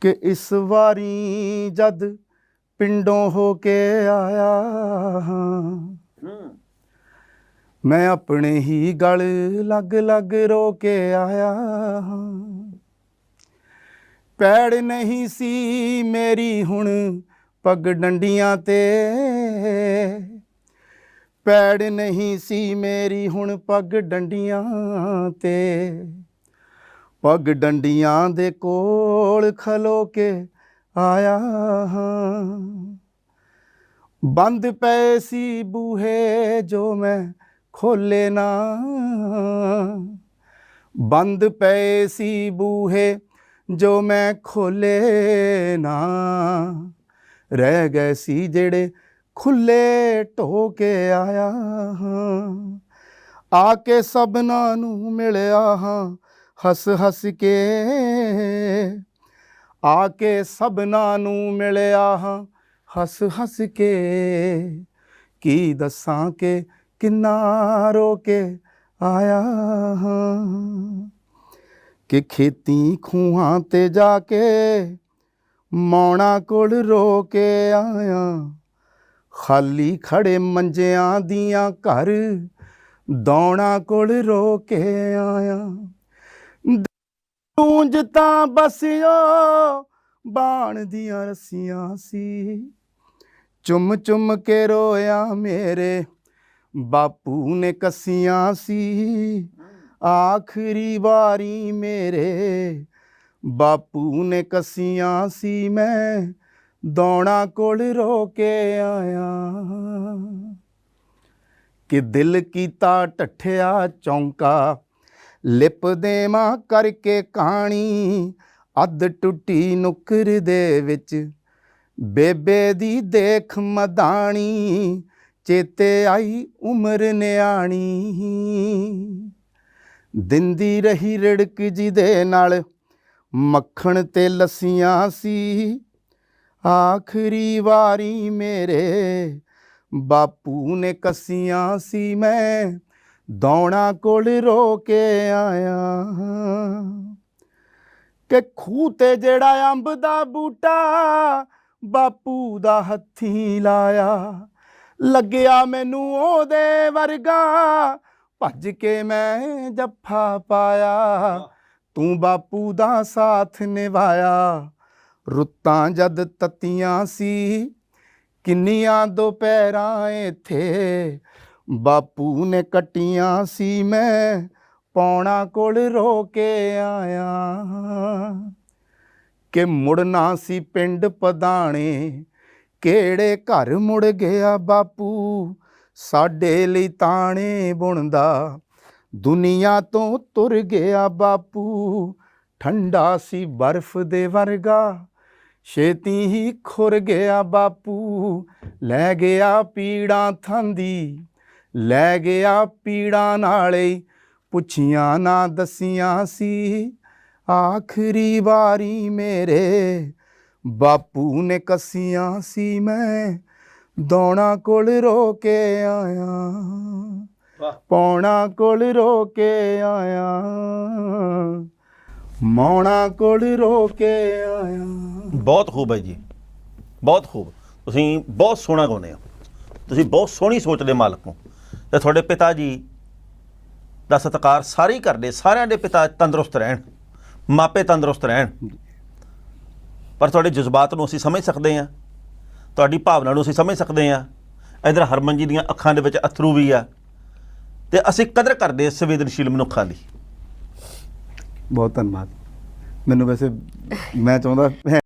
ਕਿ ਇਸ ਵਾਰੀ ਜਦ ਪਿੰਡੋਂ ਹੋ ਕੇ ਆਇਆ ਹਾਂ। ਮੈਂ ਆਪਣੇ ਹੀ ਗਲ ਲੱਗ ਲੱਗ ਰੋ ਕੇ ਆਇਆ ਹਾਂ। ਪੈੜ ਨਹੀਂ ਸੀ ਮੇਰੀ ਹੁਣ ਪੱਗ ਡੰਡੀਆਂ ਤੇ। ਪੈੜ ਨਹੀਂ ਸੀ ਮੇਰੀ ਹੁਣ ਪੱਗ ਡੰਡੀਆਂ ਤੇ। ਪੱਗ ਡੰਡੀਆਂ ਦੇ ਕੋਲ ਖਲੋ ਕੇ ਆਇਆ ਹਾਂ। ਬੰਦ ਪਏ ਸੀ ਬੂਹੇ ਜੋ ਮੈਂ ਖੋਲੇ ਨਾ। ਬੰਦ ਪਏ ਸੀ ਬੂਹੇ ਜੋ ਮੈਂ ਖੋਲੇ ਨਾ। ਰਹਿ ਗਏ ਸੀ ਜਿਹੜੇ ਖੁੱਲੇ ਢੋ ਕੇ ਆਇਆ ਹਾਂ। ਆ ਕੇ ਸਭਨਾਂ ਨੂੰ ਮਿਲਿਆ ਹਾਂ ਹੱਸ ਹੱਸ ਕੇ ਆ ਕੇ ਸਭਨਾਂ ਨੂੰ ਮਿਲਿਆ ਹਾਂ। ਹੱਸ ਹੱਸ ਕੇ ਕੀ ਦੱਸਾਂ ਕਿ ਕਿੰਨਾ ਰੋ ਕੇ ਆਇਆ ਹਾਂ। ਕਿ ਖੇਤੀ ਖੂਹਾਂ ਤੇ ਜਾ ਕੇ ਮੌਣਾ ਕੋਲ ਰੋ ਕੇ ਆਇਆ। ਖਾਲੀ ਖੜੇ ਮੰਜਿਆਂ ਦੀਆਂ ਘਰ ਦੌਣਾ ਕੋਲ ਰੋ ਕੇ ਆਇਆ। ਗੂੰਜ ਤਾਂ ਬਸਿਓ, ਬਾਣ ਦੀਆਂ ਰਸੀਆਂ ਸੀ। ਚੁੰਮ ਚੁੰਮ ਕੇ ਰੋਇਆ ਮੇਰੇ ਬਾਪੂ ਨੇ ਕੱਸੀਆਂ ਸੀ। ਆਖਰੀ ਵਾਰੀ ਮੇਰੇ ਬਾਪੂ ਨੇ ਕੱਸੀਆਂ ਸੀ। ਮੈਂ ਦੌਣਾ ਕੋਲ ਰੋ ਕੇ ਆਇਆ। ਕਿ ਦਿਲ ਕੀਤਾ ਟੱਠਿਆ ਚੌਂਕਾ ਲਿਪ ਦੇਵਾਂ ਕਰਕੇ ਕਹਾਣੀ ਅੱਧ ਟੁੱਟੀ ਨੁਕਰ ਦੇ ਵਿੱਚ ਬੇਬੇ ਦੀ ਦੇਖ ਮਦਾਣੀ। ਚੇਤੇ ਆਈ ਉਮਰ ਨਿਆਣੀ। ਦਿੰਦੀ ਰਹੀ ਰੜਕ ਦੇ ਨਾਲ ਮੱਖਣ ਤੇ ਲੱਸੀਆਂ ਸੀ। ਆਖਰੀ ਵਾਰੀ ਮੇਰੇ ਬਾਪੂ ਨੇ ਕੱਸੀਆਂ ਸੀ ਮੈਂ। ਦੌਣਾ ਕੋਲ ਰੋ ਕੇ ਆਇਆ ਕਿ ਖੂਹ ਤੇ ਜਿਹੜਾ ਅੰਬ ਦਾ ਬੂਟਾ ਬਾਪੂ ਦਾ ਹੱਥੀ ਲਾਇਆ, ਲੱਗਿਆ ਮੈਨੂੰ ਉਹਦੇ ਵਰਗਾ। ਭੱਜ ਕੇ ਮੈਂ ਜੱਫਾ ਪਾਇਆ, ਤੂੰ ਬਾਪੂ ਦਾ ਸਾਥ ਨਿਭਾਇਆ। ਰੁੱਤਾਂ ਜਦ ਤਤੀਆਂ ਸੀ, ਕਿੰਨੀਆਂ ਦੁਪਹਿਰਾਂ ਇੱਥੇ ਬਾਪੂ ਨੇ ਕੱਟੀਆਂ ਸੀ ਮੈਂ, ਪੌਣਾ ਕੋਲ ਰੋ ਕੇ ਆਇਆ। ਕਿ ਮੁੜਨਾ ਸੀ ਪਿੰਡ ਪਦਾਣੇ ਕਿਹੜੇ ਘਰ ਮੁੜ ਗਿਆ ਬਾਪੂ? ਸਾਡੇ ਲਈ ਤਾਣੇ ਬੁਣਦਾ, ਦੁਨੀਆ ਤੋਂ ਤੁਰ ਗਿਆ ਬਾਪੂ। ਠੰਡਾ ਸੀ ਬਰਫ਼ ਦੇ ਵਰਗਾ, ਛੇਤੀ ਹੀ ਖੁਰ ਗਿਆ ਬਾਪੂ। ਲੈ ਗਿਆ ਪੀੜਾਂ ਥਾਂਦੀ ਲੈ ਗਿਆ ਪੀੜਾਂ ਨਾਲੇ ਪੁੱਛੀਆਂ ਨਾ ਦਸੀਆਂ ਸੀ। ਆਖਰੀ ਵਾਰੀ ਮੇਰੇ ਬਾਪੂ ਨੇ ਕੱਸੀਆਂ ਸੀ ਮੈਂ ਦੌਣਾ ਕੋਲ ਰੋ ਕੇ ਆਇਆ। ਪੌਣਾ ਕੋਲ ਰੋ ਕੇ ਆਇਆ। ਮੌਣਾ ਕੋਲ ਰੋ ਕੇ ਆਇਆ। ਬਹੁਤ ਖੂਬ ਹੈ ਜੀ। ਬਹੁਤ ਖੂਬ। ਤੁਸੀਂ ਬਹੁਤ ਸੋਹਣਾ ਗਾਉਂਦੇ ਹੋ। ਤੁਸੀਂ ਬਹੁਤ ਸੋਹਣੀ ਸੋਚ ਦੇ ਮਾਲਕ ਹੋ। ਤੇ ਤੁਹਾਡੇ ਪਿਤਾ ਜੀ ਦਾ ਸਤਿਕਾਰ ਸਾਰੇ ਹੀ ਕਰਦੇ, ਸਾਰਿਆਂ ਦੇ ਪਿਤਾ ਤੰਦਰੁਸਤ ਰਹਿਣ, ਮਾਪੇ ਤੰਦਰੁਸਤ ਰਹਿਣ। ਪਰ ਤੁਹਾਡੇ ਜਜ਼ਬਾਤ ਨੂੰ ਅਸੀਂ ਸਮਝ ਸਕਦੇ ਹਾਂ, ਤੁਹਾਡੀ ਭਾਵਨਾ ਨੂੰ ਅਸੀਂ ਸਮਝ ਸਕਦੇ ਹਾਂ। ਇਧਰ ਹਰਮਨ ਜੀ ਦੀਆਂ ਅੱਖਾਂ ਦੇ ਵਿੱਚ ਅਥਰੂ ਵੀ ਆ ਤੇ ਅਸੀਂ ਕਦਰ ਕਰਦੇ ਹਾਂ ਸੰਵੇਦਨਸ਼ੀਲ ਮਨੁੱਖਾਂ ਦੀ। ਬਹੁਤ ਧੰਨਵਾਦ। ਮੈਨੂੰ ਵੈਸੇ ਮੈਂ ਚਾਹੁੰਦਾ